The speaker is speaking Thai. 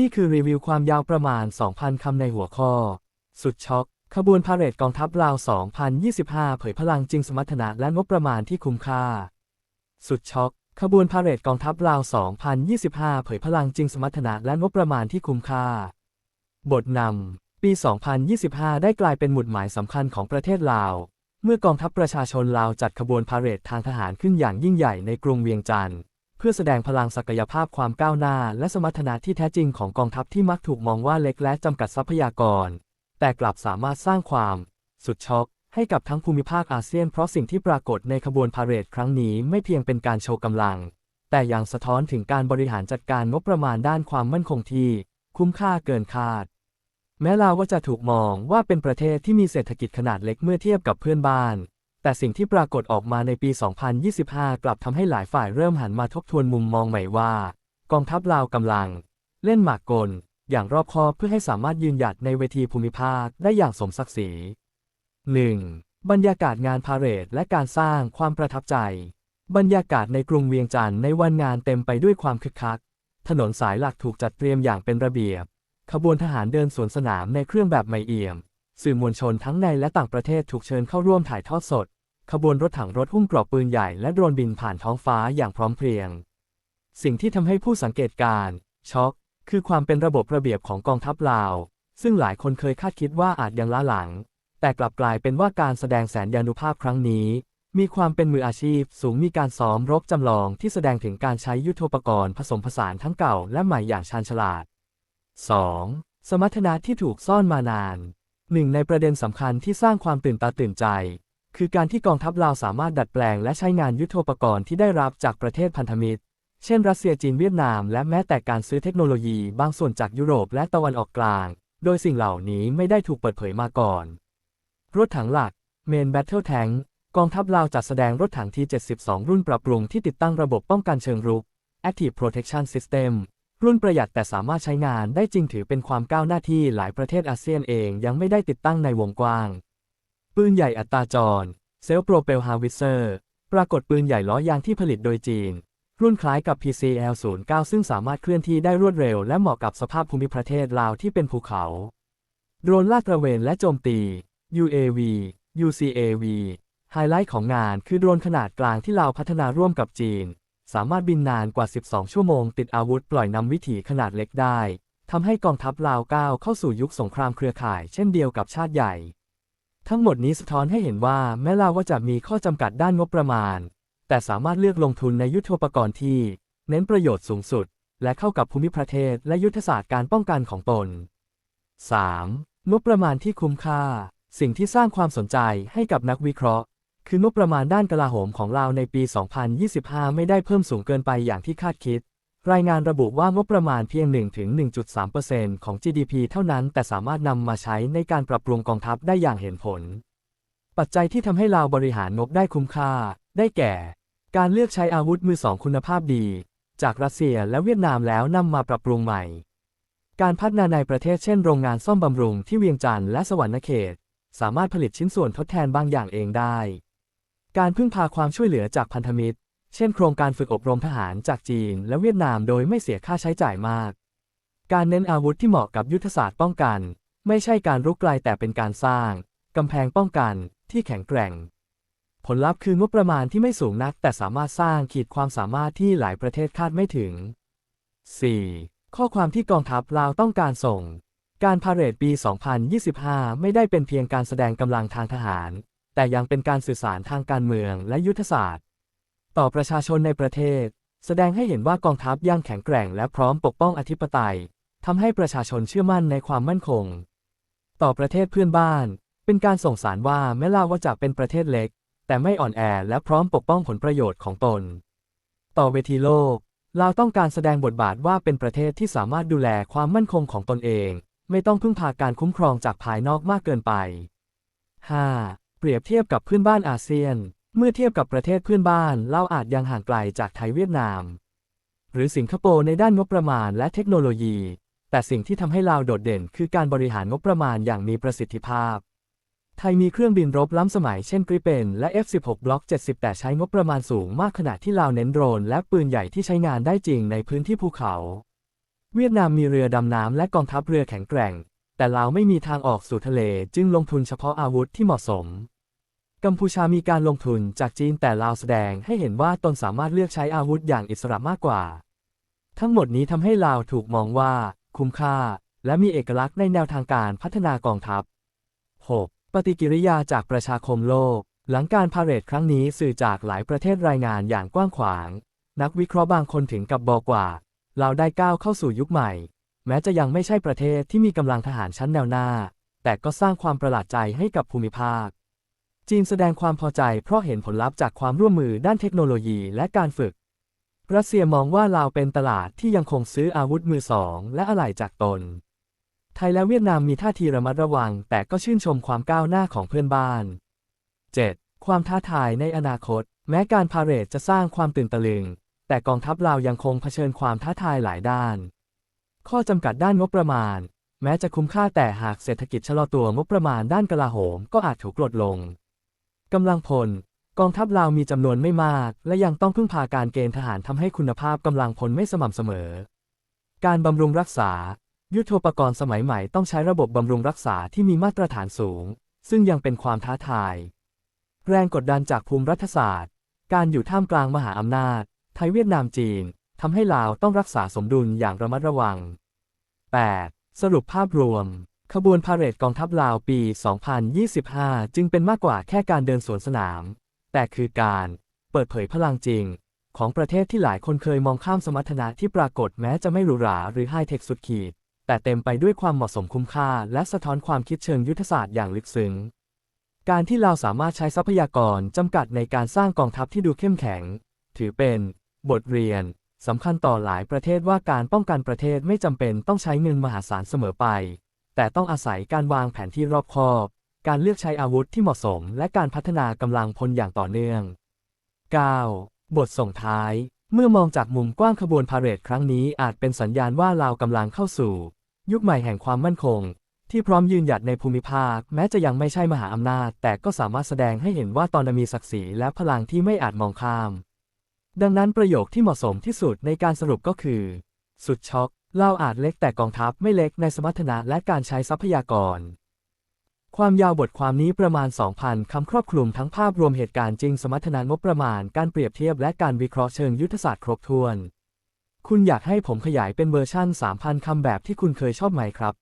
นี่คือรีวิวความยาวประมาณ 2,000 คำในหัวข้อ สุดช็อก ขบวนพาเหรดกองทัพลาว 2025 เผยพลังจริงสมรรถนะและงบประมาณที่คุ้มค่า สุดช็อก ขบวนพาเหรดกองทัพลาว 2025 เผยพลังจริงสมรรถนะและงบประมาณที่คุ้มค่า บทนำ ปี 2025 ได้กลายเป็นหมุดหมายสำคัญของประเทศลาว เมื่อกองทัพประชาชนลาวจัดขบวนพาเหรดทางทหารขึ้นอย่างยิ่งใหญ่ในกรุงเวียงจันทร์ พื่อแสดงพลังศักยภาพความก้าวหน้า และสมรรถนะที่แท้จริงของกองทัพที่มักถูกมองว่าเล็กและจำกัดทรัพยากร แต่กลับสามารถสร้างความ สุดช็อกให้กับทั้งภูมิภาคอาเซียน เพราะสิ่งที่ปรากฏในขบวนพาเหรดครั้งนี้ไม่เพียงเป็นการโชว์กำลัง แต่ยังสะท้อนถึงการบริหารจัดการงบประมาณด้านความมั่นคงที่ คุ้มค่าเกินคาด แม้ลาวว่าจะถูกมองว่าเป็นประเทศที่มีเศรษฐกิจขนาดเล็กเมื่อเทียบกับเพื่อนบ้าน แต่สิ่งที่ปรากฏออกมาในปี 2025 กลับทำให้หลายฝ่ายเริ่มหันมาทบทวนมุมมองใหม่ว่า กองทัพลาวกำลัง เล่นหมากกล อย่างรอบคอบเพื่อให้สามารถยืนหยัดในเวทีภูมิภาคได้อย่างสมศักดิ์ศรี 1. บรรยากาศงานพาเหรดและการสร้างความประทับใจ บรรยากาศในกรุงเวียงจันทร์ในวันงานเต็มไปด้วยความคึกคัก ถนนสายหลักถูกจัดเตรียมอย่างเป็นระเบียบ ขบวนทหารเดินสวนสนามในเครื่องแบบไม่เอี่ยม สื่อมวลชนทั้งในและต่างประเทศถูกเชิญเข้าร่วมถ่ายทอดสด ขบวนรถถังรถหุ้มกรอบปืนใหญ่และโดรนบินผ่านท้องฟ้าอย่างพร้อมเพรียง สิ่งที่ทำให้ผู้สังเกตการช็อก คือความเป็นระบบระเบียบของกองทัพลาว ซึ่งหลายคนเคยคาดคิดว่าอาจยังล้าหลัง แต่กลับกลายเป็นว่าการแสดงแสนยานุภาพครั้งนี้ มีความเป็นมืออาชีพสูงมีการซ้อมรบจำลองที่แสดงถึงการใช้ยุทโธปกรณ์ผสมผสานทั้งเก่าและใหม่อย่างชาญฉลาด 2. สมรรถนะที่ถูกซ่อนมานานหนึ่งในประเด็นสำคัญที่สร้างความตื่นตาตื่นใจ คือการที่กองทัพลาวสามารถดัดแปลงและใช้งานยุทโธปกรณ์ที่ได้รับจากประเทศพันธมิตร เช่น รัสเซียจีนเวียดนาม และแม้แต่การซื้อเทคโนโลยีบางส่วนจากยุโรปและตะวันออกกลาง โดยสิ่งเหล่านี้ไม่ได้ถูกเปิดเผยมาก่อน รถถังหลัก Main Battle Tank กองทัพลาวจัดแสดงรถถังที72 รุ่นปรับปรุงที่ติดตั้งระบบป้องกันเชิงรุก Active Protection System รุ่นประหยัดแต่สามารถใช้งานได้จริงถือเป็นความก้าวหน้าที่หลายประเทศอาเซียนเองยังไม่ได้ติดตั้งในวงกว้าง ปืนใหญ่อัตราจรเซลโปรเปลฮาวิเซอร์ ปรากฏปืนใหญ่ล้อยางที่ผลิตโดยจีน รุ่นคล้ายกับ PCL09 ซึ่งสามารถเคลื่อนที่ได้รวดเร็วและเหมาะกับสภาพภูมิประเทศลาวที่เป็นภูเขา โดรนลาดตระเวนและโจมตี UAV UCAV ไฮไลท์ของงานคือโดรนขนาดกลางที่ลาวพัฒนาร่วมกับจีน สามารถบินนานกว่า 12 ชั่วโมง ติดอาวุธปล่อยนำวิถีขนาดเล็กได้ทำให้กองทัพลาวก้าวเข้าสู่ยุคสงครามเครือข่าย เช่นเดียวกับชาติใหญ่ ทั้งหมดนี้สะท้อนให้เห็นว่าแม้ลาวว่าจะมีข้อจำกัดด้านงบประมาณ แต่สามารถเลือกลงทุนในยุทโธปกรณ์ที่ เน้นประโยชน์สูงสุด และเข้ากับภูมิประเทศและยุทธศาสตร์การป้องกันของตน 3. งบประมาณที่คุ้มค่า สิ่งที่สร้างความสนใจให้กับนักวิเคราะห์ คืองบประมาณด้านกลาโหมของลาวในปี 2025 ไม่ได้เพิ่มสูงเกินไปอย่างที่คาดคิด รายงานระบุว่างบประมาณเพียง 1-1.3%ของ GDP เท่านั้นแต่สามารถนำมาใช้ในการปรับปรุงกองทัพได้อย่างเห็นผล ปัจจัยที่ทำให้ลาวบริหารงบได้คุ้มค่า ได้แก่ การเลือกใช้อาวุธมือสองคุณภาพดี จากรัสเซียและเวียดนามแล้วนำมาปรับปรุงใหม่ การพัฒนาในประเทศเช่นโรงงานซ่อมบำรุงที่เวียงจันทร์และสวรรณเขต สามารถผลิตชิ้นส่วนทดแทนบางอย่างเองได้ การพึ่งพาความช่วยเหลือจากพันธมิตร เช่นโครงการฝึกอบรมทหารจากจีนและเวียดนามโดยไม่เสียค่าใช้จ่ายมาก การเน้นอาวุธที่เหมาะกับยุทธศาสตร์ป้องกัน ไม่ใช่การรุกไกลแต่เป็นการสร้างกำแพงป้องกันที่แข็งแกร่ง ผลลัพธ์คืองบประมาณที่ไม่สูงนัก แต่สามารถสร้างขีดความสามารถที่หลายประเทศคาดไม่ถึง 4. ข้อความที่กองทัพลาวต้องการส่ง การพาเหรดปี 2025 ไม่ได้เป็นเพียงการแสดงกำลังทางทหาร แต่ยังเป็นการสื่อสารทางการเมืองและยุทธศาสตร์ ต่อประชาชนในประเทศ แสดงให้เห็นว่ากองทัพยังแข็งแกร่งและพร้อมปกป้องอธิปไตยทำให้ประชาชนเชื่อมั่นในความมั่นคง ต่อประเทศเพื่อนบ้าน เป็นการส่งสารว่าแม้ลาวว่าจะเป็นประเทศเล็ก แต่ไม่อ่อนแอและพร้อมปกป้องผลประโยชน์ของตน ต่อเวทีโลกลาวต้องการแสดงบทบาทว่าเป็นประเทศที่สามารถดูแลความมั่นคงของตนเอง ไม่ต้องพึ่งพาการคุ้มครองจากภายนอกมากเกินไป 5. เปรียบเทียบกับเพื่อนบ้านอาเซียน เมื่อเทียบกับประเทศเพื่อนบ้านลาวอาจยังห่างไกลจากไทยเวียดนาม หรือสิงคโปร์ในด้านงบประมาณและเทคโนโลยี แต่สิ่งที่ทำให้ลาวโดดเด่นคือการบริหารงบประมาณอย่างมีประสิทธิภาพ ไทยมีเครื่องบินรบล้ำสมัยเช่นกริเปนและ F16 บล็อก 70 แต่ใช้งบประมาณสูงมากขณะที่ลาวเน้นโดรนและปืนใหญ่ที่ใช้งานได้จริงในพื้นที่ภูเขา เวียดนามมีเรือดำน้ำและกองทัพเรือแข็งแกร่ง แต่ลาวไม่มีทางออกสู่ทะเลจึงลงทุนเฉพาะอาวุธที่เหมาะสม กัมพูชามีการลงทุนจากจีนแต่ลาวแสดงให้เห็นว่าตนสามารถเลือกใช้อาวุธอย่างอิสระมากกว่า ทั้งหมดนี้ทำให้ลาวถูกมองว่า คุ้มค่า และมีเอกลักษณ์ในแนวทางการพัฒนากองทัพ 6. ปฏิกิริยาจากประชาคมโลก หลังการพาเหรดครั้งนี้สื่อจากหลายประเทศรายงานอย่างกว้างขวาง นักวิเคราะห์บางคนถึงกับบอกว่าลาวได้ก้าวเข้าสู่ยุคใหม่ แม้จะยังไม่ใช่ประเทศที่มีกำลังทหารชั้นแนวหน้า แต่ก็สร้างความประหลาดใจให้กับภูมิภาค จีนแสดงความพอใจเพราะเห็นผลลัพธ์จากความร่วมมือด้านเทคโนโลยีและการฝึก รัสเซียมองว่าลาวเป็นตลาดที่ยังคงซื้ออาวุธมือสองและอะไหล่จากตน ไทยและเวียดนามมีท่าทีระมัดระวัง แต่ก็ชื่นชมความก้าวหน้าของเพื่อนบ้าน 7. ความท้าทายในอนาคต แม้การพาเหรดจะสร้างความตื่นตะลึง แต่กองทัพลาวยังคงเผชิญความท้าทายหลายด้าน ข้อจำกัดด้านงบประมาณ แม้จะคุ้มค่าแต่หากเศรษฐกิจชะลอตัวงบประมาณด้านกลาโหมก็อาจถูกลดลง กำลังพล กองทัพลาวมีจำนวนไม่มาก และยังต้องพึ่งพาการเกณฑ์ทหารทำให้คุณภาพกำลังพลไม่สม่ำเสมอ การบำรุงรักษา ยุทโธปกรณ์สมัยใหม่ต้องใช้ระบบบำรุงรักษาที่มีมาตรฐานสูง ซึ่งยังเป็นความท้าทาย แรงกดดันจากภูมิรัฐศาสตร์ การอยู่ท่ามกลางมหาอำนาจ ไทยเวียดนามจีนทำให้ลาวต้องรักษาสมดุลอย่างระมัดระวัง 8. สรุปภาพรวม ขบวนพาเหรดกองทัพลาวปี 2025 จึงเป็นมากกว่าแค่การเดินสวนสนาม แต่คือการเปิดเผยพลังจริง ของประเทศที่หลายคนเคยมองข้ามสมรรถนะที่ปรากฏแม้จะไม่หรูหราหรือไฮเทคสุดขีด แต่เต็มไปด้วยความเหมาะสมคุ้มค่า และสะท้อนความคิดเชิงยุทธศาสตร์อย่างลึกซึ้ง การที่ลาวสามารถใช้ทรัพยากรจำกัดในการสร้างกองทัพที่ดูเข้มแข็ง ถือเป็นบทเรียนสำคัญต่อหลายประเทศว่าการป้องกันประเทศไม่จำเป็นต้องใช้เงินมหาศาลเสมอไป แต่ต้องอาศัยการวางแผนที่รอบคอบ การเลือกใช้อาวุธที่เหมาะสม และการพัฒนากำลังพลอย่างต่อเนื่อง 9. บทส่งท้าย เมื่อมองจากมุมกว้างขบวนพาเหรดครั้งนี้อาจเป็นสัญญาณว่าลาวกำลังเข้าสู่ ยุคใหม่แห่งความมั่นคง ที่พร้อมยืนหยัดในภูมิภาค แม้จะยังไม่ใช่มหาอำนาจ แต่ก็สามารถแสดงให้เห็นว่าตอนมีศักดิ์ศรีและพลังที่ไม่อาจมองข้าม ดังนั้นประโยคที่เหมาะสมที่สุดในการสรุปก็คือ สุดช็อก ลาวอาจเล็กแต่กองทัพไม่เล็กในสมรรถนะและการใช้ทรัพยากร ความยาวบทความนี้ประมาณ 2,000 คำครอบคลุมทั้งภาพรวมเหตุการณ์จริงสมรรถนะงบประมาณ การเปรียบเทียบและการวิเคราะห์เชิงยุทธศาสตร์ครบถ้วน คุณอยากให้ผมขยายเป็นเวอร์ชั่น 3,000 คำแบบที่คุณเคยชอบไหมครับ